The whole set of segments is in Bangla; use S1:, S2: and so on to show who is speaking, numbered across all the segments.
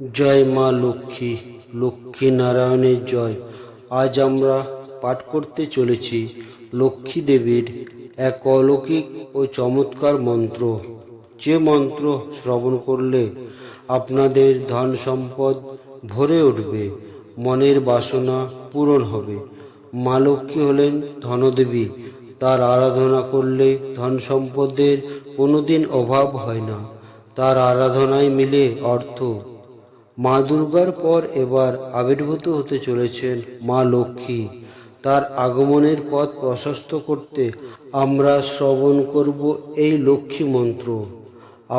S1: জয় মা লক্ষ্মী লক্ষ্মী নারায়ণের জয়। আজ আমরা পাঠ করতে চলেছি লক্ষ্মী দেবীর এক অলৌকিক ও চমৎকার মন্ত্র। যে মন্ত্র শ্রবণ করলে আপনাদের ধন সম্পদ ভরে উঠবে, মনের বাসনা পূরণ হবে। মা লক্ষ্মী হলেন ধনদেবী, তার আরাধনা করলে ধন সম্পদের কোনোদিন অভাব হয় না। তার আরাধনায় মিলে অর্থ। মা দুর্গার পর এবার আবির্ভূত হতে চলেছেন মা লক্ষ্মী। তার আগমনের পথ প্রশস্ত করতে আমরা শ্রবণ করব এই লক্ষ্মী মন্ত্র।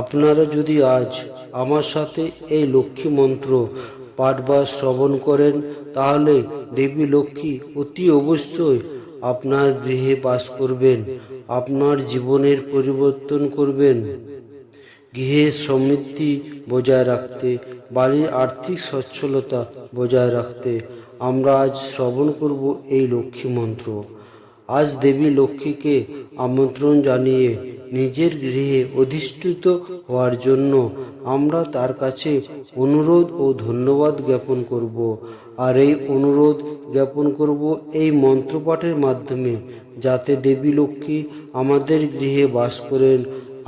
S1: আপনারা যদি আজ আমার সাথে এই লক্ষ্মী মন্ত্র পাঠ বা শ্রবণ করেন, তাহলে দেবী লক্ষ্মী অতি অবশ্যই আপনার গৃহে বাস করবেন, আপনার জীবনের পরিবর্তন করবেন। গৃহে সমৃদ্ধি বজায় রাখতে, বাড়ির আর্থিক সচ্ছলতা বজায় রাখতে আমরা আজ শ্রবণ করব এই লক্ষ্মী মন্ত্র। আজ দেবী লক্ষ্মীকে আমন্ত্রণ জানিয়ে নিজের গৃহে অধিষ্ঠিত হওয়ার জন্য আমরা তার কাছে অনুরোধ ও ধন্যবাদ জ্ঞাপন করব। আর এই অনুরোধ জ্ঞাপন করব এই মন্ত্রপাঠের মাধ্যমে, যাতে দেবী লক্ষ্মী আমাদের গৃহে বাস করেন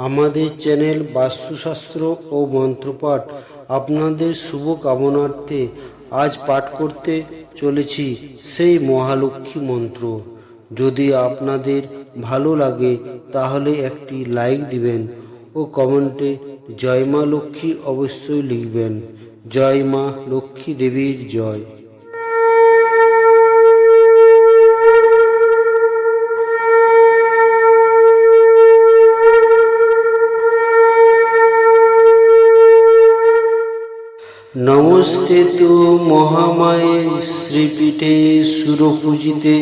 S1: আমাদের চ্যানেল বাস্তুশাস্ত্র ও মন্ত্রপাঠ আপনাদের শুভ কামনার্থে আজ পাঠ করতে চলেছি সেই মহালক্ষ্মী মন্ত্র। যদি আপনাদের ভালো লাগে তাহলে একটি লাইক দিবেন ও কমেন্টে জয় মা লক্ষ্মী অবশ্যই লিখবেন। জয় মা লক্ষ্মী দেবীর জয়। নমস্তে তু মহামায়ে শ্রীপীঠে সুরপূজিতে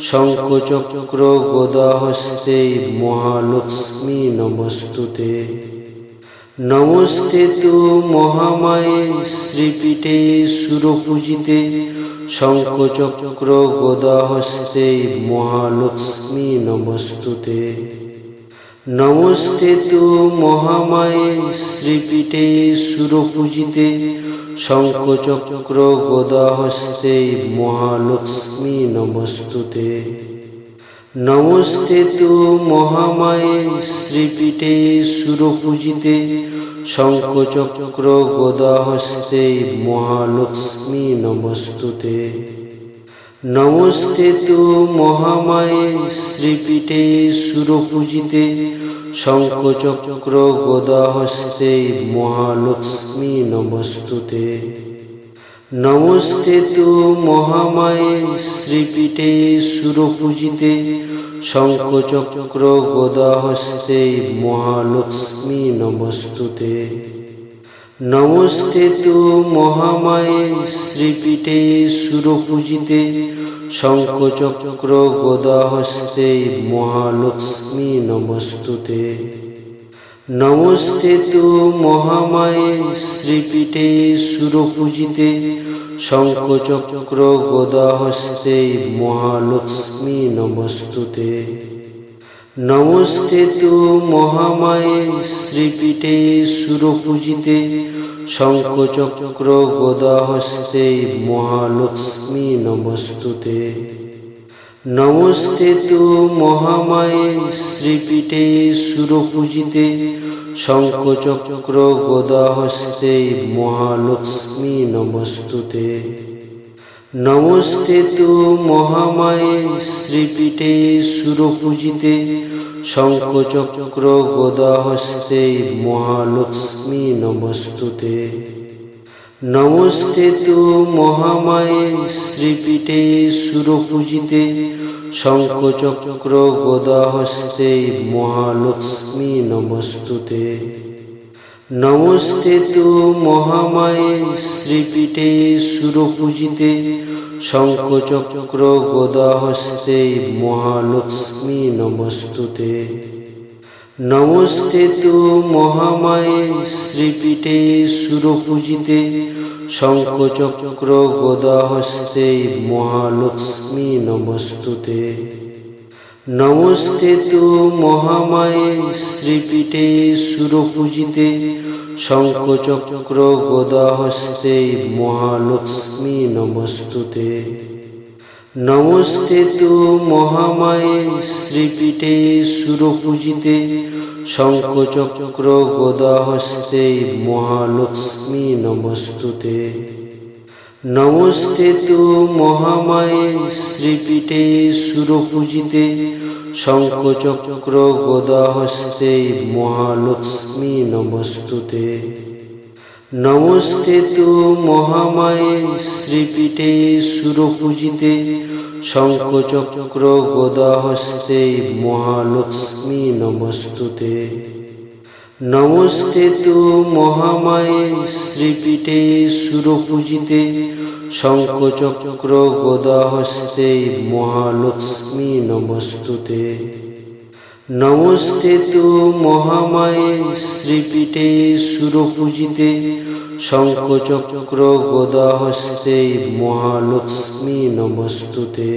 S1: শঙ্খচক্র গদাহস্তে মহালক্ষ্মী নমস্তুতে। নমস্তে তু মহামায়ে শ্রীপীঠে সুরপূজিতে শঙ্খচক্র গদাহস্তে মহালক্ষ্মী নমস্তুতে। নমস্তে তু মহামায়ে শ্রীপীঠে সুরপূজিতে শঙ্খচক্র গদাহস্তে মহালক্ষ্মী নমস্তুতে। নমস্তে তো মহামায়ে শ্রীপীঠে সুরপূজিতে। শঙ্খচক্র গদাহস্তে মহালক্ষ্মী নমস্তুতে। নমস্তে তু মহামায়ে শ্রীপীঠে সুরপূজিতে শঙ্খচক্র গদাহস্তে মহালক্ষ্মী নমস্তুতে। নমস্তে তু মহামায়ে শ্রীপীঠে সুরপূজিতে শঙ্খচক্র গদাহস্তে মহালক্ষ্মী নমস্তুতে। নমস্তে তু মহামায়ে শ্রীপীঠে সুরপূজিতে শঙ্খচক্র গদাহস্তে মহালক্ষ্মী নমস্তুতে। নমস্তে তু মহামায়ে শ্রীপীঠে সুরপূজিতে শঙ্খচক্র গদাহস্তে মহালক্ষ্মী নমস্তুতে। নমস্তে তু মহামায়ে শ্রীপীঠে সুরপূজিতে শঙ্খচক্র গদাহস্তে মহালক্ষ্মী নমস্তুতে। নমস্তে তু মহামায়ে শ্রীপীঠে সুরপূজিতে শঙ্খচক্র গদাহস্তে মহালক্ষ্মী নমস্তুতে। নমস্তে তু মহামায়ে শ্রীপীঠে সুরপূজিতে শঙ্খচক্র গদাহস্তে মহালক্ষ্মী নমস্তুতে। নমস্তে তু মহামায়ে শ্রীপীঠে সুরপূজিতে শঙ্খচক্র গদাহস্তে মহালক্ষ্মী নমস্তুতে। নমস্তে তু মহামায়ে শ্রীপীঠে সুরপূজিতে শঙ্খচক্র গদাহস্তে মহালক্ষ্মী নমস্তুতে। নমস্তে তু মহামায়ে শ্রীপীঠে সুরপূজিতে শঙ্খচক্র গদাহস্তে মহালক্ষ্মী নমস্তুতে। নমস্তে তু মহামায়ে শ্রীপীঠে সুরপূজিতে শঙ্খচক্র গদাহস্তে মহালক্ষ্মী নমস্তুতে। নমস্তে তু মহামায়ে শ্রীপীঠে সুরপূজিতে শঙ্খচক্র গদাহস্তে মহালক্ষ্মী নমস্তুতে। নমস্তে তু মহামায়ে শ্রীপীঠে সুরপূজিতে শঙ্খচক্র গদাহস্তে মহালক্ষ্মী নমস্তুতে। নমস্তে তু মহামায়ে শ্রীপীঠে সুরপূজিতে শঙ্খচক্র গদাহস্তে মহালক্ষ্মী নমস্তুতে। নমস্তে তু মহামায়ে শ্রীপীঠে সুরপূজিতে শঙ্খচক্র গদাহস্তে মহালক্ষ্মী নমস্তুতে। নমস্তে তু মহামায়ে শ্রীপীঠে সুরপূজিতে শঙ্খচক্র গদাহস্তে মহালক্ষ্মী নমস্তুতে।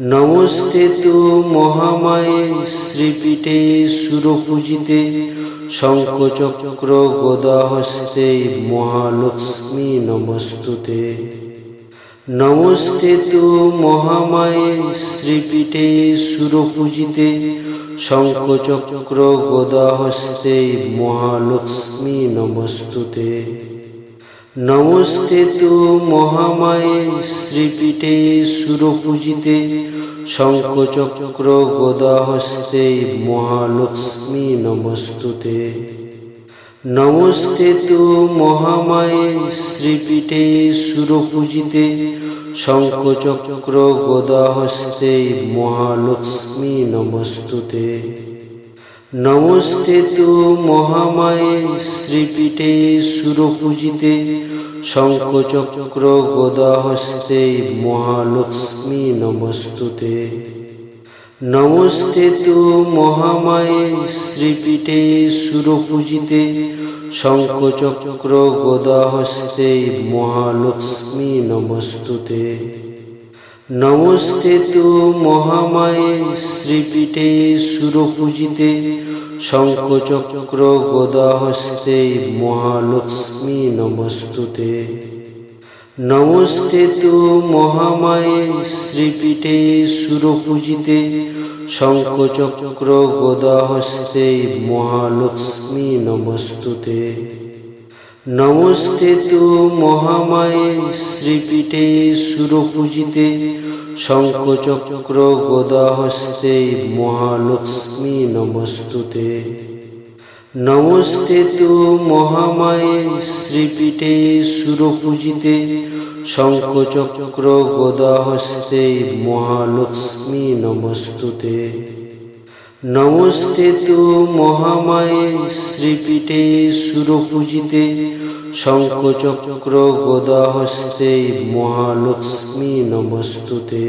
S1: নমস্তে তু মহামায়ে শ্রীপীঠে সুরপূজিতে শঙ্খচক্র গদাহস্তে মহালক্ষ্মী নমস্তুতে। নমস্তে তু মহামায়ে শ্রীপীঠে সুরপূজিতে শঙ্খচক্র গদাহস্তে মহালক্ষ্মী নমস্তুতে। নমস্তে তু মহামায়ে শ্রীপীঠে সুরপূজিতে শঙ্খচক্র গদাহস্তে মহালক্ষ্মী নমস্তুতে। নমস্তে তু মহামায়ে শ্রীপীঠে সুরপূজিতে শঙ্খচক্র গদাহস্তে মহালক্ষ্মী নমস্তুতে। নমস্তে তু মহামায়ে শ্রীপীঠে সুরপূজিতে শঙ্খচক্র গদাহস্তে মহালক্ষ্মী নমস্তুতে। নমস্তে তু মহামায়ে শ্রীপীঠে সুরপূজিতে শঙ্খচক্র গদাহস্তে মহালক্ষ্মী নমস্তুতে। নমস্তে তু মহামায়ে শ্রীপীঠে সুরপূজিতে শঙ্খচক্র গদাহস্তে মহালক্ষ্মী নমস্তুতে। নমস্তে তু মহামায়ে শ্রীপীঠে সুরপূজিতে শঙ্খচক্র গদাহস্তে মহালক্ষ্মী নমস্তুতে। নমস্তে তু মহামায়ে শ্রীপীঠে সুরপূজিতে শঙ্খচক্র গদাহস্তে মহালক্ষ্মী নমস্তুতে। নমস্তে তু মহামায়ে শ্রীপীঠে সুরপূজিতে শঙ্খচক্র গদাহস্তে মহালক্ষ্মী নমস্তুতে। নমস্তে তো মহামায়ে শ্রীপীঠে সুরপূজিতে শঙ্খচক্র গদাহস্তে মহালক্ষ্মী নমস্তুতে।